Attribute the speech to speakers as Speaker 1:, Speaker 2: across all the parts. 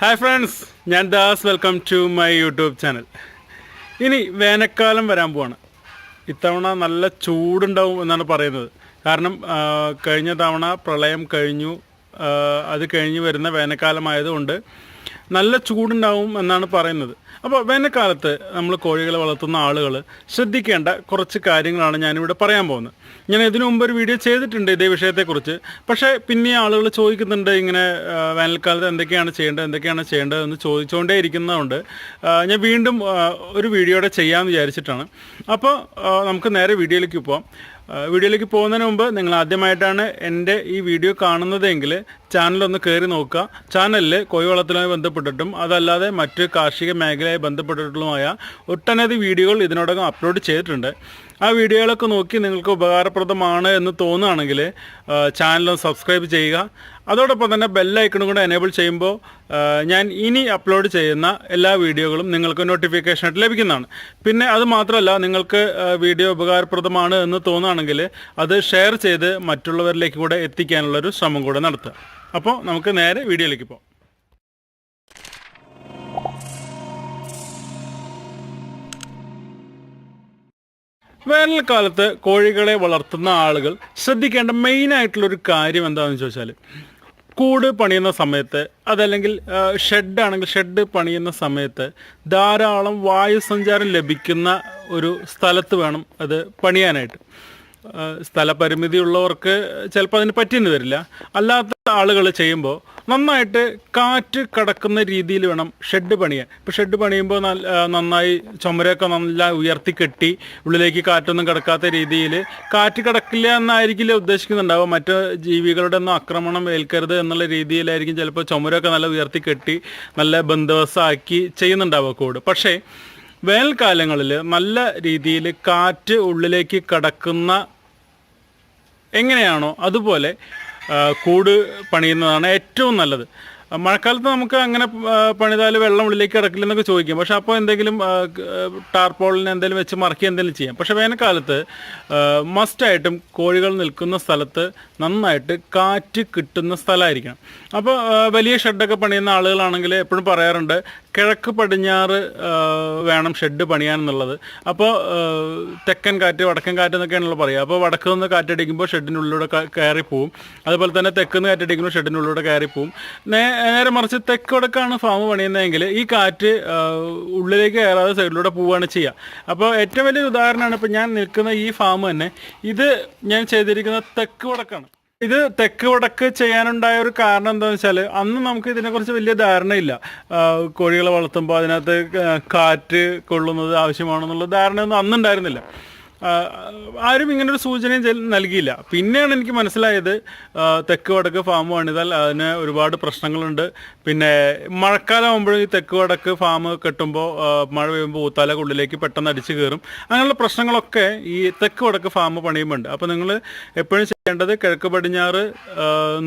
Speaker 1: Hi friends ഞാൻ Das. Welcome to my YouTube channel ഇനി വേനൽക്കാലം വരാൻ പോവാണ്. ഇത്തവണ നല്ല ചൂടുണ്ടാവും എന്നാണ് പറയുന്നത്. കാരണം കഴിഞ്ഞ തവണ പ്രളയം കഴിഞ്ഞു. അത് കഴിഞ്ഞ് വരുന്ന വേനൽക്കാലമായതുകൊണ്ട് നല്ല ചൂടുണ്ടാവും എന്നാണ് പറയുന്നത്. അപ്പോൾ വേനൽക്കാലത്ത് നമ്മൾ കോഴികളെ വളർത്തുന്ന ആളുകൾ ശ്രദ്ധിക്കേണ്ട കുറച്ച് കാര്യങ്ങളാണ് ഞാനിവിടെ പറയാൻ പോകുന്നത്. ഞാൻ ഇതിനു മുമ്പ് ഒരു വീഡിയോ ചെയ്തിട്ടുണ്ട് ഇതേ വിഷയത്തെക്കുറിച്ച്. പക്ഷേ പിന്നെ ആളുകൾ ചോദിക്കുന്നുണ്ട് ഇങ്ങനെ വേനൽക്കാലത്ത് എന്തൊക്കെയാണ് ചെയ്യേണ്ടത് എന്തൊക്കെയാണ് ചെയ്യേണ്ടത് എന്ന് ചോദിച്ചുകൊണ്ടേ ഇരിക്കുന്നതുകൊണ്ട് ഞാൻ വീണ്ടും ഒരു വീഡിയോയുടെ ചെയ്യാമെന്ന് വിചാരിച്ചിട്ടാണ്. അപ്പോൾ നമുക്ക് നേരെ വീഡിയോയിലേക്ക് ആ, വീഡിയോയിലേക്ക് പോകുന്നതിന് മുമ്പ് നിങ്ങൾ ആദ്യമായിട്ടാണ് എന്റെ ഈ വീഡിയോ കാണുന്നതെങ്കിൽ ചാനലൊന്ന് കയറി നോക്കുക. ചാനലിൽ കോഴി വളർത്തലുമായി ബന്ധപ്പെട്ടിട്ടും അതല്ലാതെ മറ്റ് കാർഷിക മേഖലയായി ബന്ധപ്പെട്ടിട്ടുള്ളതുമായ ഒട്ടനവധി വീഡിയോകൾ ഇതിനോടകം അപ്ലോഡ് ചെയ്തിട്ടുണ്ട്. ആ വീഡിയോകളൊക്കെ നോക്കി നിങ്ങൾക്ക് ഉപകാരപ്രദമാണ് എന്ന് തോന്നുകയാണെങ്കിൽ ചാനൽ സബ്സ്ക്രൈബ് ചെയ്യുക. അതോടൊപ്പം തന്നെ ബെല്ലൈക്കണും കൂടെ എനേബിൾ ചെയ്യുമ്പോൾ ഞാൻ ഇനി അപ്ലോഡ് ചെയ്യുന്ന എല്ലാ വീഡിയോകളും നിങ്ങൾക്ക് നോട്ടിഫിക്കേഷനായിട്ട് ലഭിക്കുന്നതാണ്. പിന്നെ അത് മാത്രമല്ല നിങ്ങൾക്ക് വീഡിയോ ഉപകാരപ്രദമാണ് എന്ന് തോന്നുകയാണെങ്കിൽ അത് ഷെയർ ചെയ്ത് മറ്റുള്ളവരിലേക്ക് കൂടെ എത്തിക്കാനുള്ളൊരു ശ്രമം കൂടെ നടത്തുക. അപ്പോൾ നമുക്ക് നേരെ വീഡിയോയിലേക്ക് പോകാം. വേനൽക്കാലത്ത് കോഴികളെ വളർത്തുന്ന ആളുകൾ ശ്രദ്ധിക്കേണ്ട മെയിൻ ആയിട്ടുള്ളൊരു കാര്യം എന്താണെന്ന് ചോദിച്ചാൽ കൂട് പണിയുന്ന സമയത്ത് അതല്ലെങ്കിൽ ഷെഡ് ആണെങ്കിൽ ഷെഡ് പണിയുന്ന സമയത്ത് ധാരാളം വായുസഞ്ചാരം ലഭിക്കുന്ന ഒരു സ്ഥലത്ത് വേണം അത് പണിയാനായിട്ട്. സ്ഥലപരിമിതി ഉള്ളവർക്ക് ചിലപ്പോൾ അതിന് പറ്റിയെന്ന് വരില്ല. അല്ലാത്ത ആളുകൾ ചെയ്യുമ്പോൾ നന്നായിട്ട് കാറ്റ് കടക്കുന്ന രീതിയിൽ വേണം ഷെഡ് പണിയാൻ. ഇപ്പോൾ ഷെഡ് പണിയുമ്പോൾ നന്നായി ചുമരൊക്കെ നല്ല ഉയർത്തി കെട്ടി ഉള്ളിലേക്ക് കാറ്റൊന്നും കിടക്കാത്ത രീതിയിൽ കാറ്റ് കിടക്കില്ല എന്നായിരിക്കില്ല ഉദ്ദേശിക്കുന്നുണ്ടാവുക? മറ്റ് ജീവികളുടെ ഒന്നും ആക്രമണം ഏൽക്കരുത് എന്നുള്ള രീതിയിലായിരിക്കും ചിലപ്പോൾ ചുമരൊക്കെ നല്ല ഉയർത്തി കെട്ടി നല്ല ബന്ധവസാക്കി ചെയ്യുന്നുണ്ടാവുക കൂട് പക്ഷേ വേനൽക്കാലങ്ങളിൽ നല്ല രീതിയിൽ കാറ്റ് ഉള്ളിലേക്ക് കടക്കുന്ന എങ്ങനെയാണോ അതുപോലെ കൂട് പണിയുന്നതാണ് ഏറ്റവും നല്ലത്. മഴക്കാലത്ത് നമുക്ക് അങ്ങനെ പണിതാൽ വെള്ളം ഉള്ളിലേക്ക് കിടക്കില്ലെന്നൊക്കെ ചോദിക്കും. പക്ഷെ അപ്പോൾ എന്തെങ്കിലും ടാർപോളിനെ എന്തെങ്കിലും വെച്ച് മറക്കി എന്തെങ്കിലും ചെയ്യാം. പക്ഷെ വേനൽക്കാലത്ത് മസ്റ്റായിട്ടും കോഴികൾ നിൽക്കുന്ന സ്ഥലത്ത് നന്നായിട്ട് കാറ്റ് കിട്ടുന്ന സ്ഥലമായിരിക്കണം. അപ്പോൾ വലിയ ഷെഡൊക്കെ പണിയുന്ന ആളുകളാണെങ്കിൽ എപ്പോഴും പറയാറുണ്ട് കിഴക്ക് പടിഞ്ഞാറ് വേണം ഷെഡ് പണിയാൻ എന്നുള്ളത് അപ്പോൾ തെക്കൻ കാറ്റ് വടക്കൻ കാറ്റ് എന്നൊക്കെയാണല്ലോ പറയുക. അപ്പോൾ വടക്ക് നിന്ന് കാറ്റടിക്കുമ്പോൾ ഷെഡിനുള്ളിലൂടെ കയറി പോവും. അതുപോലെ തന്നെ തെക്ക് നിന്ന് കാറ്റടിക്കുമ്പോൾ ഷെഡിനുള്ളിലൂടെ കയറി പോവും. നേ- നേരെ മറിച്ച് തെക്ക് വടക്കാണ് ഫാം പണിയുന്നതെങ്കിൽ ഈ കാറ്റ് ഉള്ളിലേക്ക് കയറാതെ സൈഡിലൂടെ പോവുകയാണ് ചെയ്യുക. അപ്പോൾ ഏറ്റവും വലിയൊരു ഉദാഹരണമാണ് ഇപ്പോൾ ഞാൻ നിൽക്കുന്ന ഈ ഫാം തന്നെ. ഇത് ഞാൻ ചെയ്തിരിക്കുന്ന തെക്ക് വടക്കാണ്. ഇത് തെക്ക് വടക്ക് ചെയ്യാനുണ്ടായ ഒരു കാരണം എന്താണെന്ന് വെച്ചാൽ അന്ന് നമുക്ക് ഇതിനെക്കുറിച്ച് വലിയ ധാരണയില്ല. കോഴികളെ വളർത്തുമ്പോൾ അതിനകത്ത് കാറ്റ് കൊള്ളുന്നത് ആവശ്യമാണെന്നുള്ള ധാരണയൊന്നും അന്നുണ്ടായിരുന്നില്ല. ആരും ഇങ്ങനൊരു സൂചനയും നൽകിയില്ല. പിന്നെയാണ് എനിക്ക് മനസ്സിലായത് തെക്ക് വടക്ക് ഫാം പണിതാൽ അതിന് ഒരുപാട് പ്രശ്നങ്ങളുണ്ട്. പിന്നെ മഴക്കാലം ആകുമ്പോഴും ഈ തെക്ക് വടക്ക് ഫാം കെട്ടുമ്പോൾ മഴ പെയ്യുമ്പോൾ ഊത്താല ഉള്ളിലേക്ക് പെട്ടെന്ന് അടിച്ചു കയറും. അങ്ങനെയുള്ള പ്രശ്നങ്ങളൊക്കെ ഈ തെക്ക് വടക്ക് ഫാം പണിയുമ്പോൾ ഉണ്ട് അപ്പോൾ നിങ്ങൾ എപ്പോഴും ചെയ്യേണ്ടത് കിഴക്ക് പടിഞ്ഞാറ്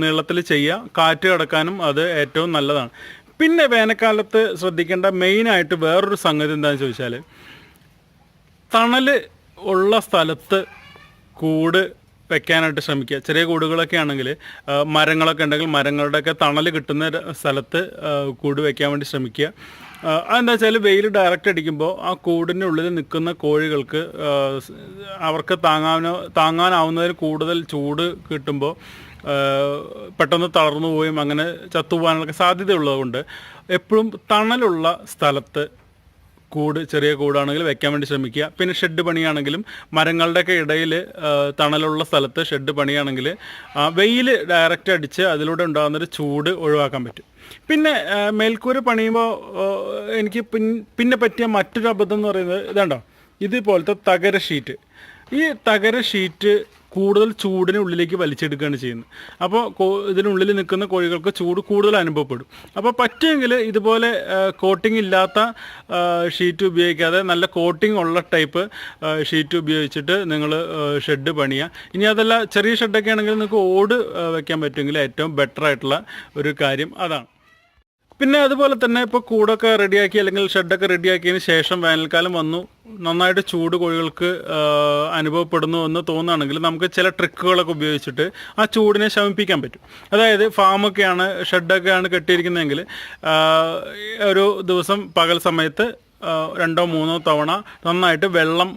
Speaker 1: നീളത്തിൽ ചെയ്യുക. കാറ്റ് കടക്കാനും അത് ഏറ്റവും നല്ലതാണ്. പിന്നെ വേനൽക്കാലത്ത് ശ്രദ്ധിക്കേണ്ട മെയിനായിട്ട് വേറൊരു സംഗതി എന്താണെന്ന് ചോദിച്ചാൽ തണൽ ഉള്ള സ്ഥലത്ത് കൂട് വെക്കാനായിട്ട് ശ്രമിക്കുക. ചെറിയ കൂടുകളൊക്കെ ആണെങ്കിൽ മരങ്ങളൊക്കെ ഉണ്ടെങ്കിൽ മരങ്ങളുടെയൊക്കെ തണൽ കിട്ടുന്ന സ്ഥലത്ത് കൂട് വെക്കാൻ വേണ്ടി ശ്രമിക്കുക. അതെന്താ വെച്ചാൽ വെയിൽ ഡയറക്റ്റ് അടിക്കുമ്പോൾ ആ കൂടിന്റെ ഉള്ളിൽ നിൽക്കുന്ന കോഴികൾക്ക് അവർക്ക് താങ്ങാനോ താങ്ങാനാവുന്നതിന് കൂടുതൽ ചൂട് കിട്ടുമ്പോൾ പെട്ടെന്ന് തളർന്നു പോയും അങ്ങനെ ചത്തുപോകാനൊക്കെ സാധ്യതയുള്ളതുകൊണ്ട് എപ്പോഴും തണലുള്ള സ്ഥലത്ത് കൂട് ചെറിയ കൂടാണെങ്കിൽ വെക്കാൻ വേണ്ടി ശ്രമിക്കുക. പിന്നെ ഷെഡ് പണിയാണെങ്കിലും മരങ്ങളുടെയൊക്കെ ഇടയിൽ തണലുള്ള സ്ഥലത്ത് ഷെഡ് പണിയാണെങ്കിൽ വെയിൽ ഡയറക്റ്റ് അടിച്ച് അതിലൂടെ ഉണ്ടാകുന്നൊരു ചൂട് ഒഴിവാക്കാൻ പറ്റും. പിന്നെ മേൽക്കൂര പണിയുമ്പോൾ എനിക്ക് പിന്നെ പറ്റിയ മറ്റൊരു അബദ്ധം എന്ന് പറയുന്നത് ഇതാണ്ടോ? ഇതുപോലത്തെ തകര ഷീറ്റ് ഈ തകര ഷീറ്റ് കൂടുതൽ ചൂടിനെ ഉള്ളിലേക്ക് വലിച്ചെടുക്കുകയാണ് ചെയ്യുന്നത്. അപ്പോൾ ഇതിനുള്ളിൽ നിൽക്കുന്ന കോഴികൾക്ക് ചൂട് കൂടുതൽ അനുഭവപ്പെടും. അപ്പോൾ പറ്റുമെങ്കിൽ ഇതുപോലെ കോട്ടിംഗ് ഇല്ലാത്ത ഷീറ്റ് ഉപയോഗിക്കാതെ നല്ല കോട്ടിംഗ് ഉള്ള ടൈപ്പ് ഷീറ്റ് ഉപയോഗിച്ചിട്ട് നിങ്ങൾ ഷെഡ് പണിയുക. ഇനി അതല്ല ചെറിയ ഷെഡൊക്കെ ആണെങ്കിൽ നിങ്ങൾക്ക് ഓട് വയ്ക്കാൻ പറ്റുമെങ്കിൽ ഏറ്റവും ബെറ്റർ ആയിട്ടുള്ള ഒരു കാര്യം അതാണ്. പിന്നെ അതുപോലെ തന്നെ ഇപ്പോൾ കൂടൊക്കെ റെഡിയാക്കി അല്ലെങ്കിൽ ഷെഡൊക്കെ റെഡിയാക്കിയതിന് ശേഷം വേനൽക്കാലം വന്നു. നന്നായിട്ട് ചൂട് കോഴികൾക്ക് അനുഭവപ്പെടുന്നു എന്ന് തോന്നുകയാണെങ്കിൽ നമുക്ക് ചില ട്രിക്കുകളൊക്കെ ഉപയോഗിച്ചിട്ട് ആ ചൂടിനെ ശമിപ്പിക്കാൻ പറ്റും. അതായത് ഫാമൊക്കെയാണ് ഷെഡൊക്കെയാണ് കെട്ടിയിരിക്കുന്നതെങ്കിൽ ഒരു ദിവസം പകൽ സമയത്ത് രണ്ടോ മൂന്നോ തവണ നന്നായിട്ട് വെള്ളം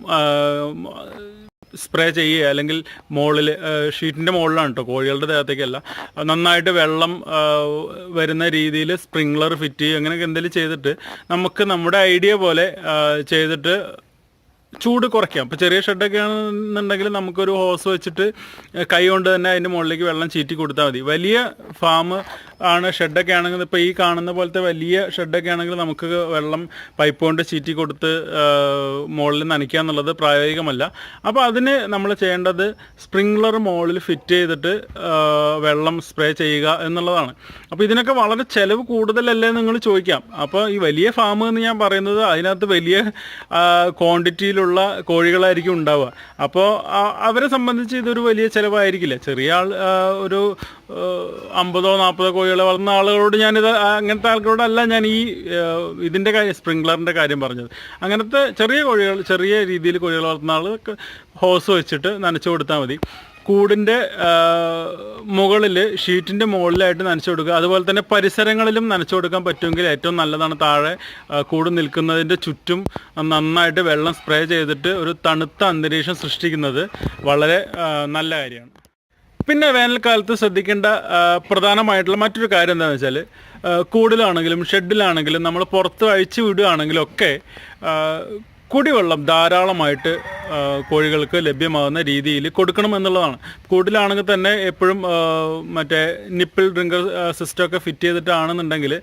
Speaker 1: സ്പ്രേ ചെയ്യുക അല്ലെങ്കിൽ മുകളിൽ ഷീറ്റിന്റെ മുകളിലാണ് കേട്ടോ കോഴികളുടെ ദേഹത്തേക്കല്ല. നന്നായിട്ട് വെള്ളം വരുന്ന രീതിയിൽ സ്പ്രിംഗ്ലർ ഫിറ്റ് ചെയ്യുക അങ്ങനെയൊക്കെ എന്തെങ്കിലും ചെയ്തിട്ട് നമുക്ക് നമ്മുടെ ഐഡിയ പോലെ ചെയ്തിട്ട് ചൂട് കുറയ്ക്കാം. ഇപ്പോൾ ചെറിയ ഷെഡൊക്കെ ആണെന്നുണ്ടെങ്കിൽ നമുക്കൊരു ഹോസ് വെച്ചിട്ട് കൈ കൊണ്ട് തന്നെ അതിന്റെ മുകളിലേക്ക് വെള്ളം ചീറ്റി കൊടുത്താൽ മതി. വലിയ ഫാം ആണ് ഷെഡൊക്കെ ആണെങ്കിൽ ഇപ്പോൾ ഈ കാണുന്ന പോലത്തെ വലിയ ഷെഡൊക്കെ ആണെങ്കിൽ നമുക്ക് വെള്ളം പൈപ്പ് കൊണ്ട് ചീറ്റി കൊടുത്ത് മുകളിൽ നനയ്ക്കുക എന്നുള്ളത് പ്രായോഗികമല്ല. അപ്പോൾ അതിന് നമ്മൾ ചെയ്യേണ്ടത് സ്പ്രിംഗ്ലർ മുകളിൽ ഫിറ്റ് ചെയ്തിട്ട് വെള്ളം സ്പ്രേ ചെയ്യുക എന്നുള്ളതാണ്. അപ്പോൾ ഇതിനൊക്കെ വളരെ ചിലവ് കൂടുതലല്ലേ നിങ്ങൾ ചോദിക്കാം. അപ്പോൾ ഈ വലിയ ഫാം എന്ന് ഞാൻ പറയുന്നത് അതിനകത്ത് വലിയ ക്വാണ്ടിറ്റിയിലുള്ള കോഴികളായിരിക്കും ഉണ്ടാവുക. അപ്പോൾ അവരെ സംബന്ധിച്ച് ഇതൊരു വലിയ ചിലവായിരിക്കില്ല. ചെറിയ ആൾ ഒരു അമ്പതോ നാൽപ്പതോ കോഴികളെ വളർന്ന ആളുകളോട് ഞാനിത് അങ്ങനത്തെ ആൾക്കാരോടല്ല ഞാൻ ഈ ഇതിന്റെ കാര്യം സ്പ്രിംഗ്ലറിന്റെ കാര്യം പറഞ്ഞത്. അങ്ങനത്തെ ചെറിയ കോഴികൾ ചെറിയ രീതിയിൽ കോഴികൾ വളർത്തുന്ന ആൾ ഹോസ് വെച്ചിട്ട് നനച്ചു കൊടുത്താൽ മതി. കൂടിന്റെ മുകളിൽ ഷീറ്റിന്റെ മുകളിലായിട്ട് നനച്ചു കൊടുക്കുക. അതുപോലെ തന്നെ പരിസരങ്ങളിലും നനച്ചു കൊടുക്കാൻ പറ്റുമെങ്കിൽ ഏറ്റവും നല്ലതാണ് താഴെ കൂട് നിൽക്കുന്നതിന്റെ ചുറ്റും നന്നായിട്ട് വെള്ളം സ്പ്രേ ചെയ്തിട്ട് ഒരു തണുത്ത അന്തരീക്ഷം സൃഷ്ടിക്കുന്നത് വളരെ നല്ല കാര്യമാണ്. പിന്നെ വേനൽക്കാലത്ത് ശ്രദ്ധിക്കേണ്ട പ്രധാനമായിട്ടുള്ള മറ്റൊരു കാര്യം എന്താണെന്ന് വെച്ചാൽ കൂടിലാണെങ്കിലും ഷെഡിലാണെങ്കിലും നമ്മൾ പുറത്ത് അഴിച്ചു വിടുകയാണെങ്കിലും ഒക്കെ കുടിവെള്ളം ധാരാളമായിട്ട് കോഴികൾക്ക് ലഭ്യമാകുന്ന രീതിയിൽ കൊടുക്കണം എന്നുള്ളതാണ്. കൂടുതലാണെങ്കിൽ തന്നെ എപ്പോഴും മറ്റേ നിപ്പിൾ ഡ്രിങ്കർ സിസ്റ്റമൊക്കെ ഫിറ്റ് ചെയ്തിട്ടാണെന്നുണ്ടെങ്കിൽ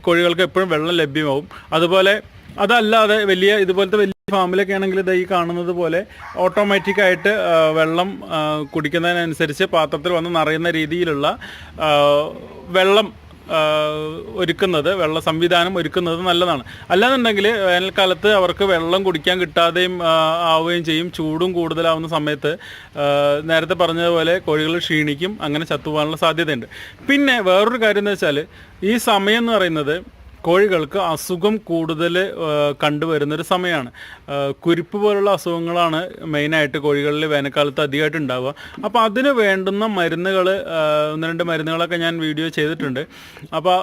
Speaker 1: കോഴികൾക്ക് എപ്പോഴും വെള്ളം ലഭ്യമാവും അതുപോലെ അതല്ലാതെ വലിയ ഇതുപോലത്തെ വലിയ ഫാമിലൊക്കെ ആണെങ്കിൽ ഇത് ഈ കാണുന്നത് പോലെ ഓട്ടോമാറ്റിക് ആയിട്ട് വെള്ളം കുടിക്കുന്നതിനനുസരിച്ച് പാത്രത്തിൽ വന്ന് നിറയുന്ന രീതിയിലുള്ള വെള്ളം ഒരുക്കുന്നത് വെള്ള സംവിധാനം ഒരുക്കുന്നത് നല്ലതാണ്. അല്ലാന്നുണ്ടെങ്കിൽ വേനൽക്കാലത്ത് അവർക്ക് വെള്ളം കുടിക്കാൻ കിട്ടാതെയും ആവുകയും ചെയ്യും. ചൂടും കൂടുതലാവുന്ന സമയത്ത് നേരത്തെ പറഞ്ഞതുപോലെ കോഴികൾ ക്ഷീണിക്കും അങ്ങനെ ചത്തുപോകാനുള്ള സാധ്യതയുണ്ട്. പിന്നെ വേറൊരു കാര്യം എന്ന് വെച്ചാൽ ഈ സമയം എന്ന് പറയുന്നത് കോഴികൾക്ക് അസുഖം കൂടുതൽ കണ്ടുവരുന്നൊരു സമയമാണ്. കുരിപ്പ് പോലുള്ള അസുഖങ്ങളാണ് മെയിനായിട്ട് കോഴികളിൽ വേനൽക്കാലത്ത് അധികമായിട്ട് ഉണ്ടാവുക. അപ്പോൾ അതിന് വേണ്ടുന്ന മരുന്നുകൾ ഒന്ന് രണ്ട് മരുന്നുകളൊക്കെ ഞാൻ വീഡിയോ ചെയ്തിട്ടുണ്ട്. അപ്പോൾ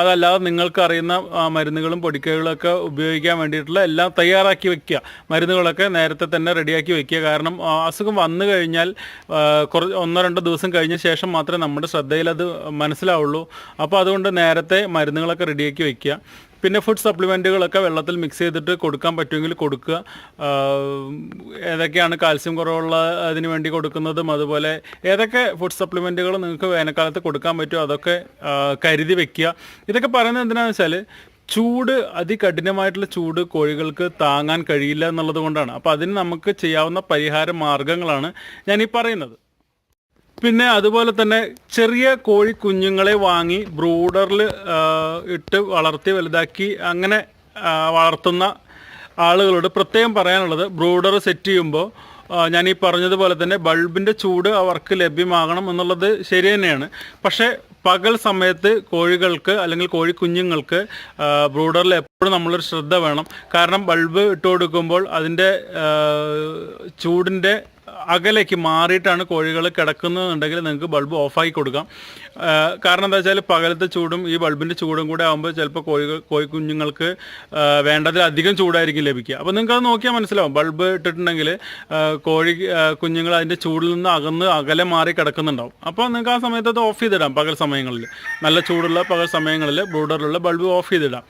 Speaker 1: അതല്ലാതെ നിങ്ങൾക്ക് അറിയുന്ന മരുന്നുകളും പൊടിക്കൈകളൊക്കെ ഉപയോഗിക്കാൻ വേണ്ടിയിട്ടുള്ള എല്ലാം തയ്യാറാക്കി വെക്കുക. മരുന്നുകളൊക്കെ നേരത്തെ തന്നെ റെഡിയാക്കി വെക്കുക. കാരണം അസുഖം വന്നു കഴിഞ്ഞാൽ കുറച്ച് ഒന്നോ രണ്ടോ ദിവസം കഴിഞ്ഞ ശേഷം മാത്രമേ നമ്മുടെ ശ്രദ്ധയിൽ അത് മനസ്സിലാവുള്ളൂ. അപ്പോൾ അതുകൊണ്ട് നേരത്തെ മരുന്നുകളൊക്കെ റെഡിയാക്കി വെക്കുക പിന്നെ ഫുഡ് സപ്ലിമെന്റുകളൊക്കെ വെള്ളത്തിൽ മിക്സ് ചെയ്തിട്ട് കൊടുക്കാൻ പറ്റുമെങ്കിൽ കൊടുക്കുക. ഏതൊക്കെയാണ് കാൽസ്യം കുറവുള്ള അതിന് വേണ്ടി കൊടുക്കുന്നതും അതുപോലെ ഏതൊക്കെ ഫുഡ് സപ്ലിമെന്റുകൾ നിങ്ങൾക്ക് വേനൽക്കാലത്ത് കൊടുക്കാൻ പറ്റുമോ അതൊക്കെ കരുതി വെക്കുക ഇതൊക്കെ പറയുന്നത് എന്തിനാണെന്ന് വെച്ചാൽ ചൂട് അതികഠിനമായിട്ടുള്ള ചൂട് കോഴികൾക്ക് താങ്ങാൻ കഴിയില്ല എന്നുള്ളത് കൊണ്ടാണ്. അപ്പോൾ അതിന് നമുക്ക് ചെയ്യാവുന്ന പരിഹാര മാർഗങ്ങളാണ് ഈ പറയുന്നത്. പിന്നെ അതുപോലെ തന്നെ ചെറിയ കോഴി കുഞ്ഞുങ്ങളെ വാങ്ങി ബ്രൂഡറിൽ ഇട്ട് വളർത്തി വലുതാക്കി അങ്ങനെ വളർത്തുന്ന ആളുകളോട് പ്രത്യേകം പറയാനുള്ളത് ബ്രൂഡർ സെറ്റ് ചെയ്യുമ്പോൾ ഞാൻ ഈ പറഞ്ഞതുപോലെ തന്നെ ബൾബിന്റെ ചൂട് അവർക്ക് ലഭ്യമാകണം എന്നുള്ളത് ശരി തന്നെയാണ്. പക്ഷേ പകൽ സമയത്ത് കോഴികൾക്ക് അല്ലെങ്കിൽ കോഴി കുഞ്ഞുങ്ങൾക്ക് ബ്രൂഡറിൽ എപ്പോഴും നമ്മളൊരു ശ്രദ്ധ വേണം. കാരണം ബൾബ് ഇട്ട് കൊടുക്കുമ്പോൾ അതിന്റെ ചൂടിന്റെ അകലേക്ക് മാറിയിട്ടാണ് കോഴികൾ കിടക്കുന്നതെന്നുണ്ടെങ്കിൽ നിങ്ങൾക്ക് ബൾബ് ഓഫാക്കി കൊടുക്കാം. കാരണം എന്താ വെച്ചാൽ പകലത്തെ ചൂടും ഈ ബൾബിന്റെ ചൂടും കൂടെ ആകുമ്പോൾ ചിലപ്പോൾ കോഴികൾ കോഴി കുഞ്ഞുങ്ങൾക്ക് വേണ്ടതിലധികം ചൂടായിരിക്കും ലഭിക്കുക. അപ്പോൾ നിങ്ങൾക്ക് അത് നോക്കിയാൽ മനസ്സിലാവും. ബൾബ് ഇട്ടിട്ടുണ്ടെങ്കിൽ കോഴി കുഞ്ഞുങ്ങൾ അതിന്റെ ചൂടിൽ നിന്ന് അകന്ന് അകലെ മാറി കിടക്കുന്നുണ്ടാവും. അപ്പോൾ നിങ്ങൾക്ക് ആ സമയത്ത് അത് ഓഫ് ചെയ്തിടാം പകൽ സമയങ്ങളിൽ. നല്ല ചൂടുള്ള പകൽ സമയങ്ങളിൽ ബ്രൂഡറിലുള്ള ബൾബ് ഓഫ് ചെയ്തിടാം.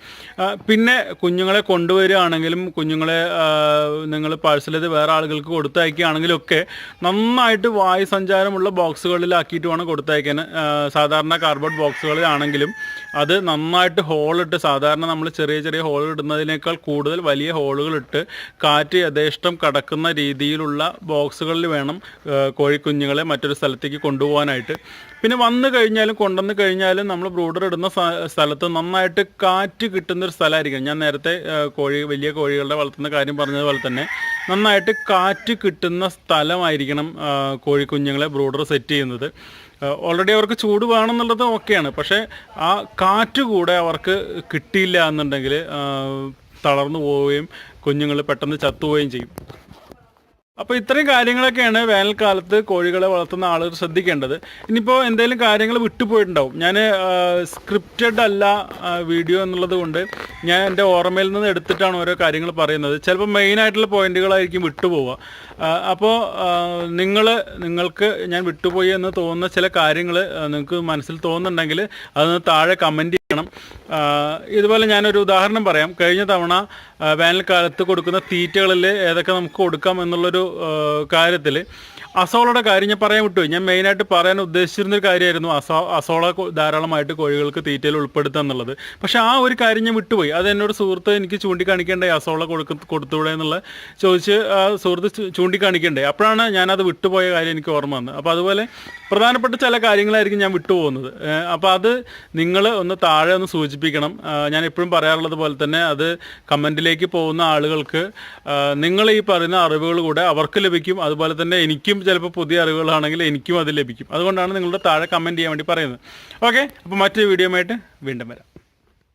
Speaker 1: പിന്നെ കുഞ്ഞുങ്ങളെ കൊണ്ടുവരികയാണെങ്കിലും കുഞ്ഞുങ്ങളെ നിങ്ങൾ പാഴ്സൽ ചെയ്ത് വേറെ ആളുകൾക്ക് കൊടുത്തയക്കുകയാണെങ്കിലും ഒക്കെ നന്നായിട്ട് വായു സഞ്ചാരമുള്ള ബോക്സുകളിലാക്കിയിട്ട് വേണം കൊടുത്തയക്കാൻ സാധാരണ കാർബോർഡ് ബോക്സുകളിലാണെങ്കിലും അത് നന്നായിട്ട് ഹോളിട്ട് സാധാരണ നമ്മൾ ചെറിയ ചെറിയ ഹോൾ ഇടുന്നതിനേക്കാൾ കൂടുതൽ വലിയ ഹോളുകളിട്ട് കാറ്റ് യഥേഷ്ടം കടക്കുന്ന രീതിയിലുള്ള ബോക്സുകളിൽ വേണം കോഴിക്കുഞ്ഞുങ്ങളെ മറ്റൊരു സ്ഥലത്തേക്ക് കൊണ്ടുപോകാനായിട്ട്. പിന്നെ വന്നു കഴിഞ്ഞാലും കൊണ്ടുവന്ന് കഴിഞ്ഞാലും നമ്മൾ ബ്രൂഡർ ഇടുന്ന സ്ഥ- സ്ഥലത്ത് നന്നായിട്ട് കാറ്റ് കിട്ടുന്ന ഒരു സ്ഥലമായിരിക്കും. ഞാൻ നേരത്തെ കോഴി വലിയ കോഴികളുടെ വളർത്തുന്ന കാര്യം പറഞ്ഞതുപോലെ തന്നെ നന്നായിട്ട് കാറ്റ് കിട്ടുന്ന സ്ഥലമായിരിക്കണം കോഴിക്കുഞ്ഞുങ്ങളെ ബ്രൂഡർ സെറ്റ് ചെയ്യുന്നത്. ഓൾറെഡി അവർക്ക് ചൂട് വേണമെന്നുള്ളത് ഓക്കെയാണ്. പക്ഷേ ആ കാറ്റ് കൂടെ അവർക്ക് കിട്ടിയില്ല എന്നുണ്ടെങ്കിൽ തളർന്നു പോവുകയും കുഞ്ഞുങ്ങൾ പെട്ടെന്ന് ചത്തുപോവുകയും ചെയ്യും. അപ്പോൾ ഇത്രയും കാര്യങ്ങളൊക്കെയാണ് വേനൽക്കാലത്ത് കോഴികളെ വളർത്തുന്ന ആളുകൾ ശ്രദ്ധിക്കേണ്ടത്. ഇനിയിപ്പോൾ എന്തെങ്കിലും കാര്യങ്ങൾ വിട്ടുപോയിട്ടുണ്ടാവും. ഞാൻ സ്ക്രിപ്റ്റഡ് അല്ല വീഡിയോ എന്നുള്ളത് കൊണ്ട് ഞാൻ എന്റെ ഓർമ്മയിൽ നിന്ന് എടുത്തിട്ടാണ് ഓരോ കാര്യങ്ങൾ പറയുന്നത്. ചിലപ്പോൾ മെയിൻ മെയിനായിട്ടുള്ള പോയിന്റുകളായിരിക്കും വിട്ടുപോവുക. അപ്പോൾ നിങ്ങൾ നിങ്ങൾക്ക് ഞാൻ വിട്ടുപോയി എന്ന് തോന്നുന്ന ചില കാര്യങ്ങൾ നിങ്ങൾക്ക് മനസ്സിൽ തോന്നുന്നുണ്ടെങ്കിൽ അതൊന്ന് താഴെ കമന്റ് ചെയ്യണം. ഇതുപോലെ ഞാനൊരു ഉദാഹരണം പറയാം. കഴിഞ്ഞ തവണ വേനൽക്കാലത്ത് കൊടുക്കുന്ന തീറ്റകളിൽ ഏതൊക്കെ നമുക്ക് കൊടുക്കാം എന്നുള്ളൊരു കാര്യത്തിൽ അസോളയുടെ കാര്യം ഞാൻ പറയാൻ വിട്ടു ഞാൻ മെയിനായിട്ട് പറയാൻ ഉദ്ദേശിച്ചിരുന്നൊരു കാര്യമായിരുന്നു അസോ അസോള ധാരാളമായിട്ട് കോഴികൾക്ക് തീറ്റയിൽ ഉൾപ്പെടുത്തുക എന്നുള്ളത്. പക്ഷേ ആ ഒരു കാര്യം ഞാൻ വിട്ടുപോയി. അത് എന്നോട് സുഹൃത്ത് എനിക്ക് ചൂണ്ടിക്കാണിക്കേണ്ടേ അസോള കൊടുക്ക കൊടുത്തൂടെ എന്നുള്ള ചോദിച്ച് ആ സുഹൃത്ത് ചൂണ്ടിക്കാണിക്കേണ്ടേ ചൂണ്ടിക്കാണിക്കണ്ടേ. അപ്പോഴാണ് ഞാനത് വിട്ടുപോയ കാര്യം എനിക്ക് ഓർമ്മ വന്നത്. അപ്പോൾ അതുപോലെ പ്രധാനപ്പെട്ട ചില കാര്യങ്ങളായിരിക്കും ഞാൻ വിട്ടുപോകുന്നത്. അപ്പോൾ അത് നിങ്ങൾ ഒന്ന് താഴെ ഒന്ന് സൂചിപ്പിക്കണം. ഞാൻ എപ്പോഴും പറയാറുള്ളത് പോലെ തന്നെ അത് കമന്റിലേക്ക് പോകുന്ന ആളുകൾക്ക് നിങ്ങൾ ഈ പറയുന്ന അറിവുകൾ കൂടെ അവർക്ക് ലഭിക്കും. അതുപോലെ തന്നെ എനിക്കും ചിലപ്പോൾ പുതിയ അറിവുകളാണെങ്കിൽ എനിക്കും അത് ലഭിക്കും. അതുകൊണ്ടാണ് നിങ്ങളുടെ താഴെ കമന്റ് ചെയ്യാൻ വേണ്ടി പറയുന്നത്. ഓക്കെ അപ്പോൾ മറ്റൊരു വീഡിയോ ആയിട്ട് വീണ്ടും വരാം.